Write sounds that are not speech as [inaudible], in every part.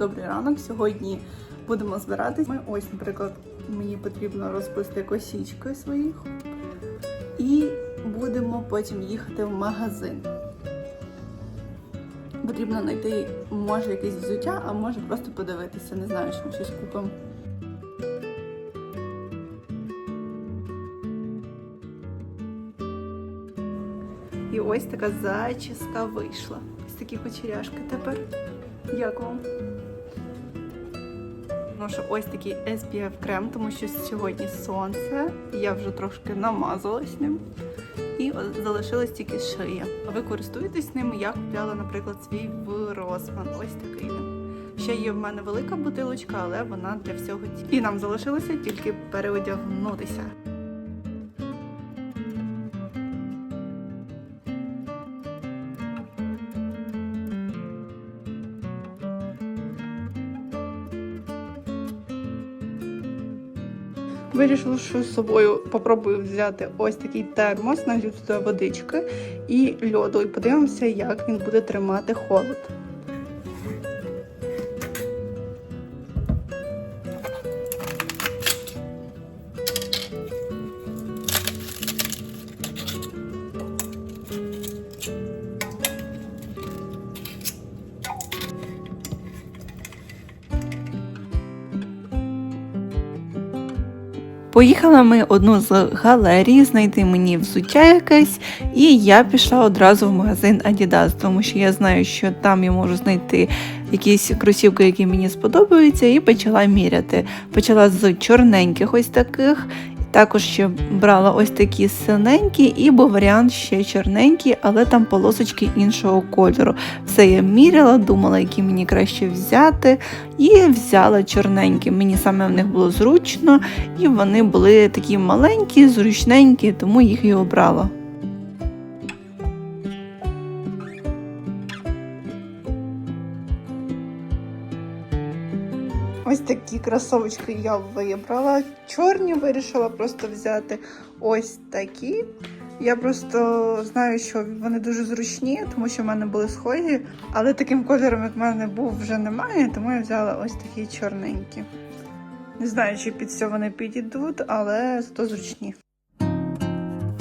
Добрий ранок. Сьогодні будемо збиратись. Ми ось, наприклад, мені потрібно розплести косічки своїх. І будемо потім їхати в магазин. Потрібно знайти, може, якесь взуття, а може просто подивитися. Не знаю, чи ми щось купимо. І ось така зачіска вийшла. Ось такі кучеряшки тепер. Як вам? Ношу ось такий SPF крем, тому що сьогодні сонце. Я вже трошки намазалась ним. І залишилась тільки шия. Ви користуєтесь ним? Я купляла, наприклад, свій в Росман. Ось такий. Ще є в мене велика бутилочка, але вона для всього ті. І нам залишилося тільки переодягнутися. Вирішила, що з собою попробую взяти ось такий термос, нагрів водички і льоду. І подивимося, як він буде тримати холод. Поїхали ми одну з галерій знайти мені взуття якесь, і я пішла одразу в магазин Adidas, тому що я знаю, що там я можу знайти якісь кросівки, які мені сподобаються, і почала міряти. Почала з чорненьких ось таких. Також ще брала ось такі синенькі, і був варіант ще чорненький, але там полосочки іншого кольору. Все я міряла, думала, які мені краще взяти, і взяла чорненькі. Мені саме в них було зручно, і вони були такі маленькі, зручненькі, тому їх і обрала. Ось такі кросовочки я вибрала. Чорні вирішила просто взяти ось такі. Я просто знаю, що вони дуже зручні, тому що в мене були схожі, але таким кольором, як в мене був, вже немає, тому я взяла ось такі чорненькі. Не знаю, чи під це вони підійдуть, але зато зручні.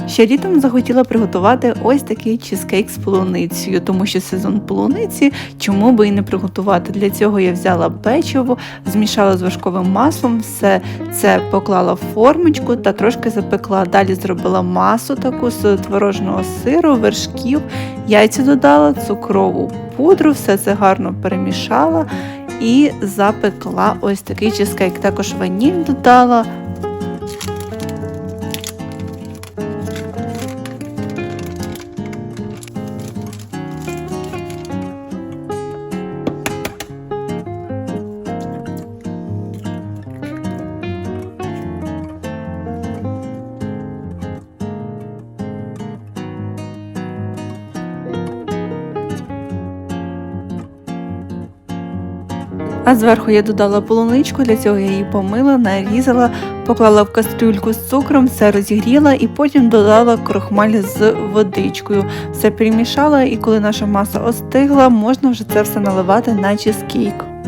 Ще літом захотіла приготувати ось такий чизкейк з полуницею, тому що сезон полуниці, чому би і не приготувати. Для цього я взяла печиво, змішала з вершковим маслом, все це поклала в формочку та трошки запекла. Далі зробила масу таку з творожного сиру, вершків, яйця додала, цукрову пудру, все це гарно перемішала і запекла ось такий чизкейк. Також ваніль додала. А зверху я додала полуничку, для цього я її помила, нарізала, поклала в кастрюльку з цукром, все розігріла і потім додала крохмаль з водичкою. Все перемішала, і коли наша маса остигла, можна вже це все наливати на чизкейк.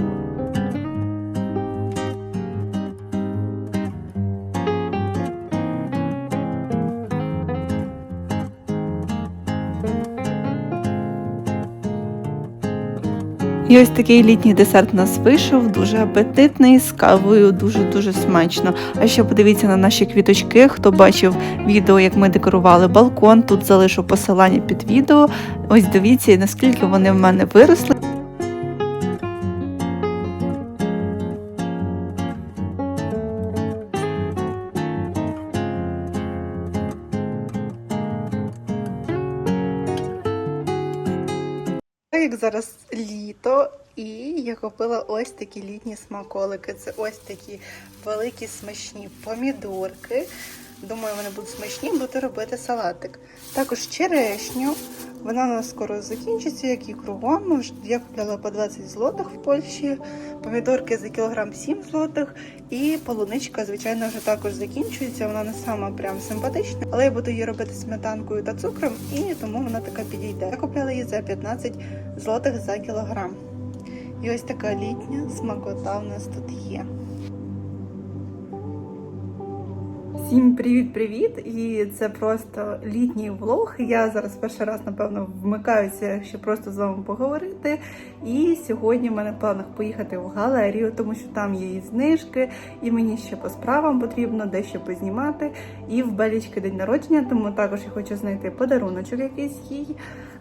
І ось такий літній десерт у нас вийшов, дуже апетитний, з кавою, дуже-дуже смачно. А ще подивіться на наші квіточки. Хто бачив відео, як ми декорували балкон, тут залишу посилання під відео. Ось дивіться, наскільки вони в мене виросли. Як зараз літо, і я купила ось такі літні смаколики. Це ось такі великі смачні помідорки. Думаю, вони будуть смачні, буду робити салатик. Також черешню. Вона у нас скоро закінчиться, як і кругом. Я купляла по 20 злотих в Польщі. Помідорки за кілограм 7 злотих. І полуничка, звичайно, вже також закінчується. Вона не сама прям симпатична, але я буду її робити сметанкою та цукром, і тому вона така підійде. Я купляла її за 15 злотих за кілограм. І ось така літня смакота в нас тут є. Всім привіт-привіт! І це просто літній влог. Я зараз перший раз, напевно, вмикаюся, щоб просто з вами поговорити. І сьогодні в мене в планах поїхати в галерію, тому що там є і знижки, і мені ще по справам потрібно дещо познімати. І в Белічки день народження, тому також я хочу знайти подаруночок якийсь їй.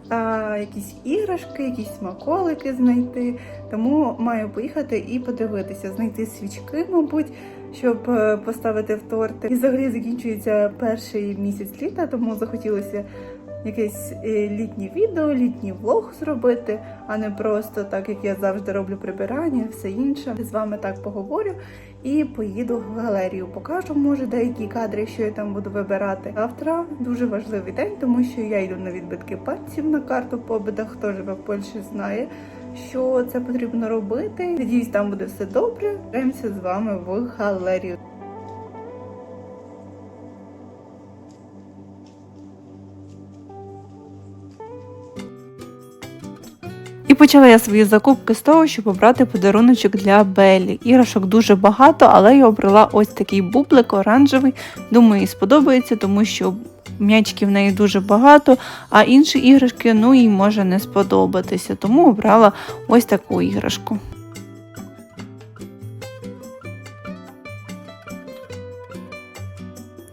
А, якісь іграшки, якісь смаколики знайти. Тому маю поїхати і подивитися, знайти свічки, мабуть, щоб е, поставити в торти. І взагалі закінчується перший місяць літа, тому захотілося якесь е, літнє відео, літній влог зробити, а не просто так, як я завжди роблю прибирання, все інше. З вами так поговорю і поїду в галерію. Покажу, може, деякі кадри, що я там буду вибирати. Завтра дуже важливий день, тому що я йду на відбитки пальців на карту побита. Хто живе в Польщі, знає. Що це потрібно робити? Надіюсь, там буде все добре. Беремося з вами в галерію. І почала я свої закупки з того, щоб обрати подаруночок для Беллі. Іграшок дуже багато, але я обрала ось такий бублик оранжевий. Думаю, їй сподобається, тому що м'ячків в неї дуже багато, а інші іграшки ну їй може не сподобатися. Тому обрала ось таку іграшку.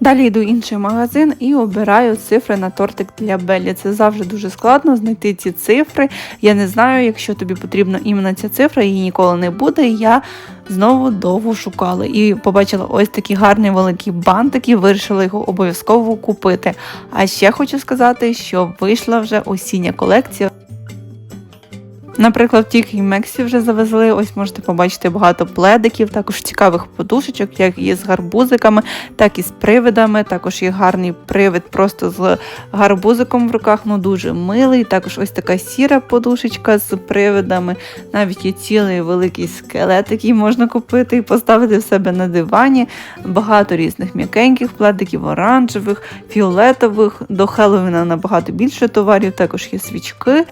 Далі йду в інший магазин і обираю цифри на тортик для Беллі. Це завжди дуже складно знайти ці цифри. Я не знаю, якщо тобі потрібна іменно ця цифра, її ніколи не буде. Я знову довго шукала і побачила ось такий гарний великий бантик і вирішила його обов'язково купити. А ще хочу сказати, що вийшла вже осіння колекція. Наприклад, в тільки Мексі вже завезли. Ось можете побачити багато пледиків, також цікавих подушечок, як і з гарбузиками, так і з привидами. Також є гарний привид просто з гарбузиком в руках, ну дуже милий. Також ось така сіра подушечка з привидами. Навіть є цілий великий скелет, який можна купити і поставити в себе на дивані. Багато різних м'якеньких пледиків, оранжевих, фіолетових. До Хеллоуіна набагато більше товарів, також є свічки.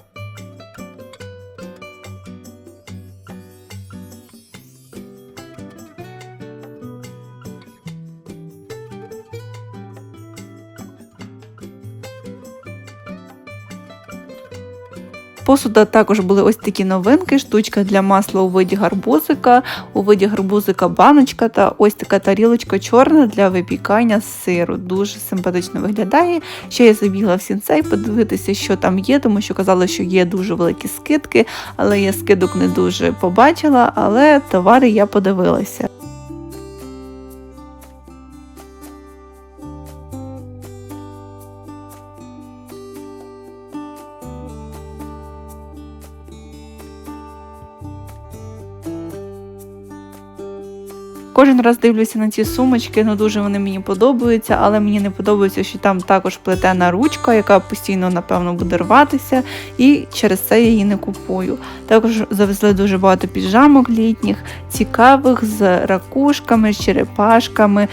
Посуда також були ось такі новинки: штучка для масла у виді гарбузика, у виді гарбузика баночка та ось така тарілочка чорна для випікання сиру. Дуже симпатично виглядає. Ще я забігла в сінцей подивитися, що там є, тому що казали, що є дуже великі скидки, але я скидок не дуже побачила, але товари я подивилася. Кожен раз дивлюся на ці сумочки, ну дуже вони мені подобаються, але мені не подобається, що там також плетена ручка, яка постійно, напевно, буде рватися, і через це я її не купую. Також завезли дуже багато піджамок літніх, цікавих з ракушками, з черепашками.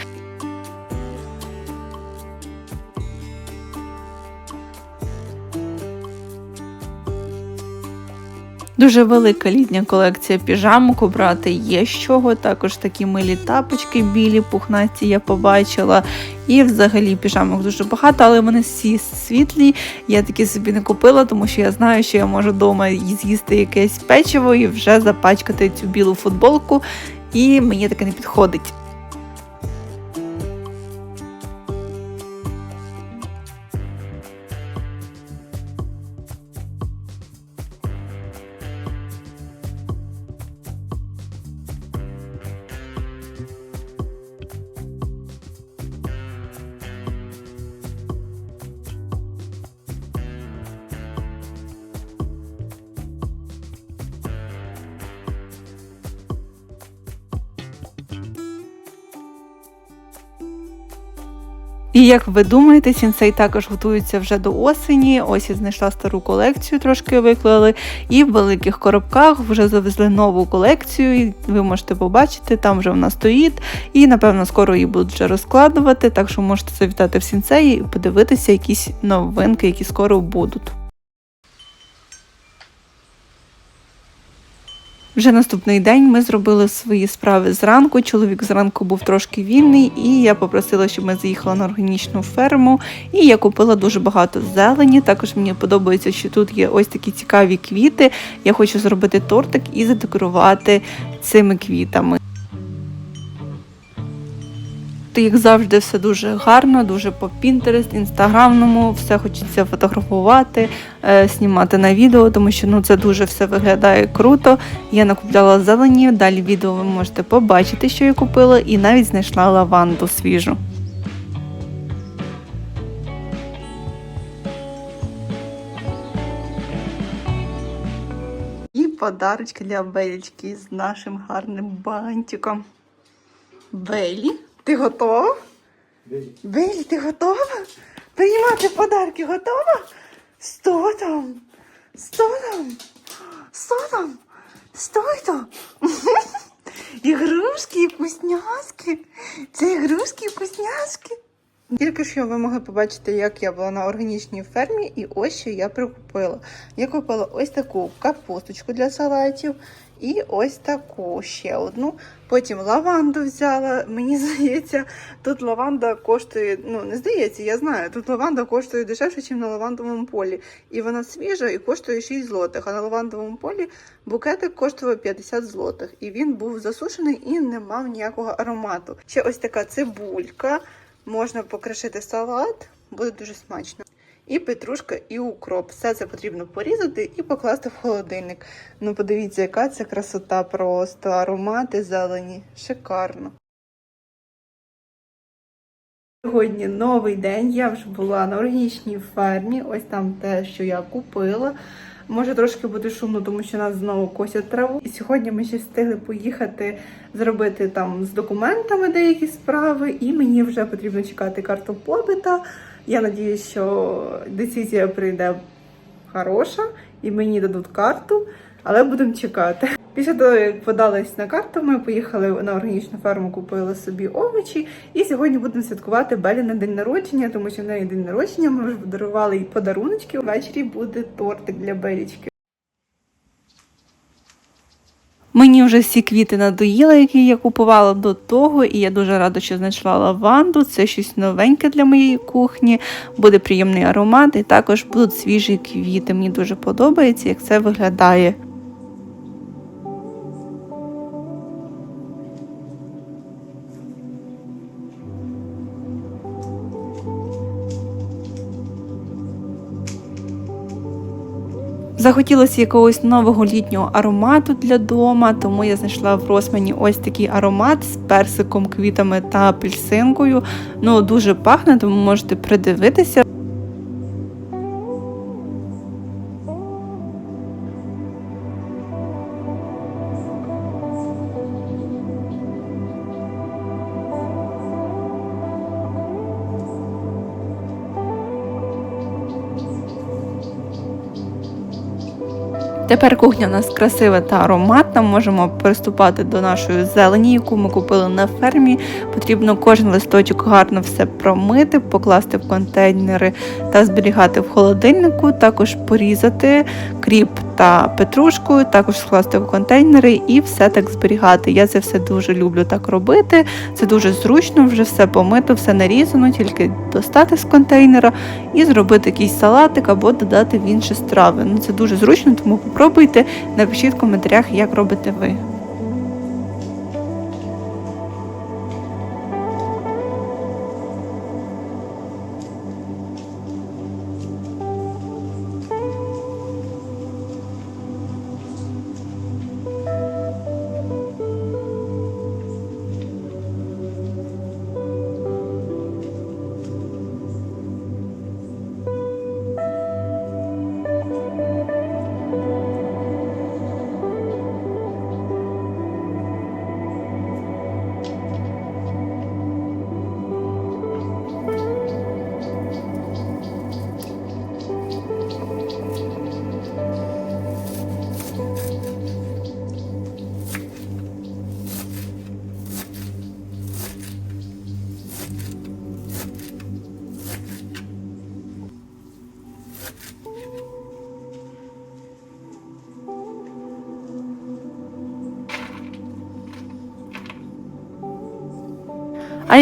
Дуже велика літня колекція піжамок обрати є з чого. Також такі милі тапочки білі, пухнасті я побачила. І взагалі піжамок дуже багато, але вони всі світлі. Я такі собі не купила, тому що я знаю, що я можу вдома з'їсти якесь печиво і вже запачкати цю білу футболку. І мені таке не підходить. І як ви думаєте, сінсей також готується вже до осені. Ось я знайшла стару колекцію, трошки виклали. І в великих коробках вже завезли нову колекцію. І ви можете побачити, там вже вона стоїть. І, напевно, скоро її будуть вже розкладувати. Так що можете завітати в сінцеї і подивитися якісь новинки, які скоро будуть. Вже наступний день ми зробили свої справи зранку. Чоловік зранку був трошки вільний, і я попросила, щоб ми заїхали на органічну ферму. І я купила дуже багато зелені. Також мені подобається, що тут є ось такі цікаві квіти. Я хочу зробити тортик і задекорувати цими квітами. То, як завжди, все дуже гарно, дуже по Pinterest, інстаграмному, все хочеться фотографувати, е, знімати на відео, тому що ну це дуже все виглядає круто. Я накупляла зелені. Далі відео ви можете побачити, що я купила, і навіть знайшла лаванду свіжу. І подарочки для Белічки з нашим гарним бантиком. Белі, ти готова? Белі, ти готова? Приймати подарки готова? Сто там? Сто там? Сто там? Що там? [laughs] Ігрушки і вкусняшки. Це ігрушки і вкусняшки. Тільки що ви могли побачити, як я була на органічній фермі, і ось що я прикупила. Я купила ось таку капусточку для салатів і ось таку ще одну. Потім лаванду взяла. Мені [laughs] здається, тут лаванда коштує, ну не здається, я знаю, тут лаванда коштує дешевше, ніж на лавандовому полі. І вона свіжа і коштує 6 злотих. А на лавандовому полі букетик коштував 50 злотих. І він був засушений і не мав ніякого аромату. Ще ось така цибулька. Можна покришити салат, буде дуже смачно. І петрушка, і укроп. Все це потрібно порізати і покласти в холодильник. Ну, подивіться, яка це красота просто. Аромати зелені. Шикарно. Сьогодні новий день. Я вже була на органічній фермі. Ось там те, що я купила. Може трошки буде шумно, тому що нас знову косять траву. І сьогодні ми ще встигли поїхати зробити там з документами деякі справи, і мені вже потрібно чекати карту побита. Я сподіваюся, що децизія прийде хороша і мені дадуть карту, але будемо чекати. Після того, як подались на карту, ми поїхали на органічну ферму, купили собі овочі. І сьогодні будемо святкувати Белі на день народження, тому що в неї день народження. Ми вже подарували їй подаруночки. Ввечері буде тортик для Белічки. Мені вже всі квіти надоїли, які я купувала до того, і я дуже рада, що знайшла лаванду. Це щось новеньке для моєї кухні, буде приємний аромат, і також будуть свіжі квіти. Мені дуже подобається, як це виглядає. Захотілося якогось нового літнього аромату для дома, тому я знайшла в Росмані ось такий аромат з персиком, квітами та апельсинкою. Ну, дуже пахне, тому можете придивитися. Тепер кухня у нас красива та ароматна. Можемо приступати до нашої зелені, яку ми купили на фермі. Потрібно кожен листочок гарно все промити, покласти в контейнери та зберігати в холодильнику. Також порізати кріп та петрушку, також скласти в контейнери і все так зберігати. Я це все дуже люблю так робити. Це дуже зручно, вже все помито, все нарізано, тільки достати з контейнера і зробити якийсь салатик або додати в інші страви. Ну це дуже зручно, тому попробуйте, напишіть в коментарях, як робите ви.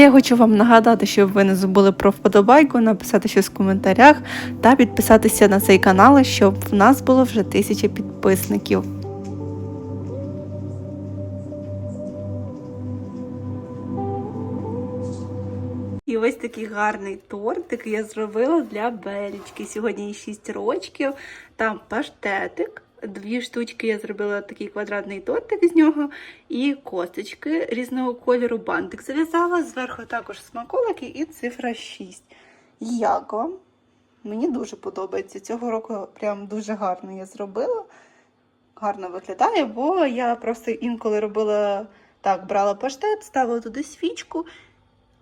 Я хочу вам нагадати, щоб ви не забули про вподобайку, написати щось в коментарях та підписатися на цей канал, щоб в нас було вже тисяча підписників. І ось такий гарний тортик я зробила для Белічки. Сьогодні їй 6 рочків. Там паштетик. Дві штучки я зробила такий квадратний тортик з нього. І косточки різного кольору. Бантик зав'язала. Зверху також смаколики і цифра 6. Як вам? Мені дуже подобається. Цього року прям дуже гарно я зробила. Гарно виглядає, бо я просто інколи робила так, брала паштет, ставила туди свічку.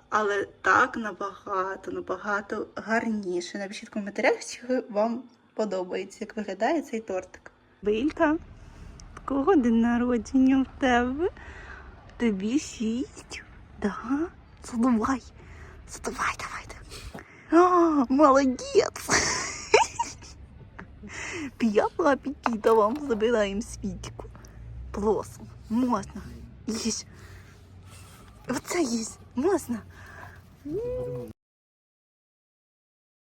Але так набагато, набагато гарніше. Напишіть в коментарях, чи вам подобається, як виглядає цей тортик. Билька, кого день народження в тебе? Тобі шість? Да? Задувай. Задувай, давай. А, молодець. П'ятого апетита вам забираємо свічку. Просто можна. Їсть. Оце їсть. Можна.